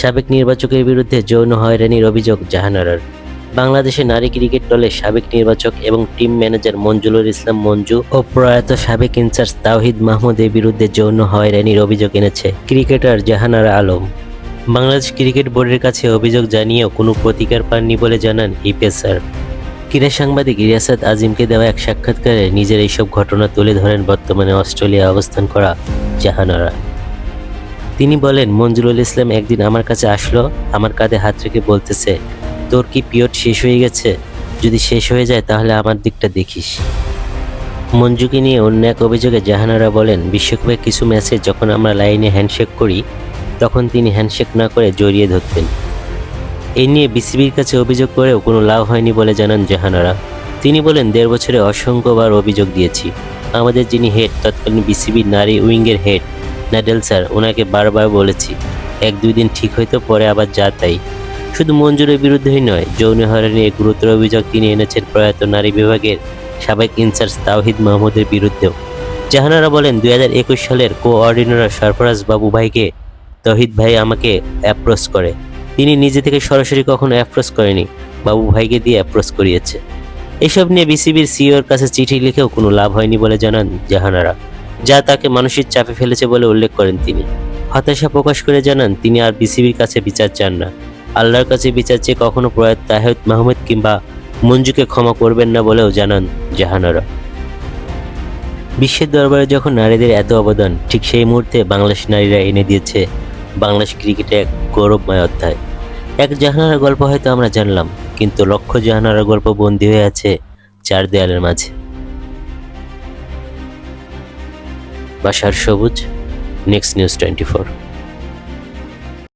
সাবেক নির্বাচকের বিরুদ্ধে যৌন হয়রানির অভিযোগ জাহানারার। বাংলাদেশে নারী ক্রিকেট দলের সাবেক নির্বাচক এবং টিম ম্যানেজার মঞ্জুরুল ইসলাম মঞ্জু ও প্রয়াত সাবেক ইনচার্জ তাওহিদ মাহমুদের বিরুদ্ধে যৌন হয়রানির অভিযোগ এনেছে ক্রিকেটার জাহানারা আলম। বাংলাদেশ ক্রিকেট বোর্ডের কাছে অভিযোগ জানিয়েও কোনো প্রতিকার পাননি বলে জানান এই পেসার ক্রীড়া সাংবাদিক রিয়াসাত আজিমকে দেওয়া এক সাক্ষাৎকারে নিজের এইসব ঘটনা তুলে ধরেন বর্তমানে অস্ট্রেলিয়া অবস্থান করা জাহানারা। তিনি বলেন, মঞ্জুরুল ইসলাম একদিন আমার কাছে আসলো, আমার কাঁধে হাত রেখে বলতেছে, তোর কি পিরিয়ড শেষ হয়ে গেছে? যদি শেষ হয়ে যায় তাহলে আমার দিকটা দেখিস। মঞ্জুকে নিয়ে অন্য এক অভিযোগে জাহানারা বলেন বিশ্বকাপের কিছু ম্যাচে যখন আমরা লাইনে হ্যান্ডশেক করি, তখন তিনি হ্যান্ডশেক না করে জড়িয়ে ধরতেন। এই নিয়ে বিসিবির কাছে অভিযোগ করেও কোনো লাভ হয়নি বলে জানান জাহানারা। তিনি বলেন, দেড় বছরে অসংখ্যবার অভিযোগ দিয়েছি। আমাদের যিনি হেড তৎকালীন বিসিবির নারী উইংয়ের হেড নাডেল স্যার, ওনাকে বারবার বলেছি। এক দুই দিন ঠিক হয়তো পরে আবার যা তাই। শুধু মঞ্জুরের বিরুদ্ধেই নয়, যৌন হয়রানির গুরুতর অভিযোগ তিনি এনেছেন প্রয়াত নারী বিভাগের সাবেক ইনচার্জ তাওহিদ মাহমুদের বিরুদ্ধেও। জাহানারা বলেন, দুই হাজার একুশ সালের কোঅর্ডিনেটর সরফরাজ বাবু ভাইকে তহিদ ভাই আমাকে অ্যাপ্রোচ করে। তিনি নিজে থেকে সরাসরি কখনো অ্যাপ্রোচ করেনি, বাবু ভাইকে দিয়ে অ্যাপ্রোচ করিয়েছে। এসব নিয়ে বিসিবির সিইওর কাছে চিঠি লিখেও কোনো লাভ হয়নি বলে জানান জাহানারা। যা তাকে মানসিক চাপে ফেলেছে বলে উল্লেখ করেন তিনি। হতাশা প্রকাশ করে জানান, তিনি আর বিসিবির কাছে বিচার চান না। আল্লাহর কাছে বিচার চেয়ে কখনো প্রয়াত তাহেদ মাহমুদ কিংবা মঞ্জুকে ক্ষমা করবেন না বলেও জানান জাহানারা। বিশ্বের দরবারে যখন নারীদের এত অবদান, ঠিক সেই মুহূর্তে বাংলাদেশ নারীরা এনে দিয়েছে বাংলাদেশ ক্রিকেটে এক গৌরবময় অধ্যায়। এক জাহানারা গল্প হয়তো আমরা জানলাম, কিন্তু লক্ষ জাহানারা গল্প বন্দী হয়ে আছে চার দেয়ালের মাঝে। বাসার সবুজ নেক্সট নিউজ টোয়েন্টি ফোর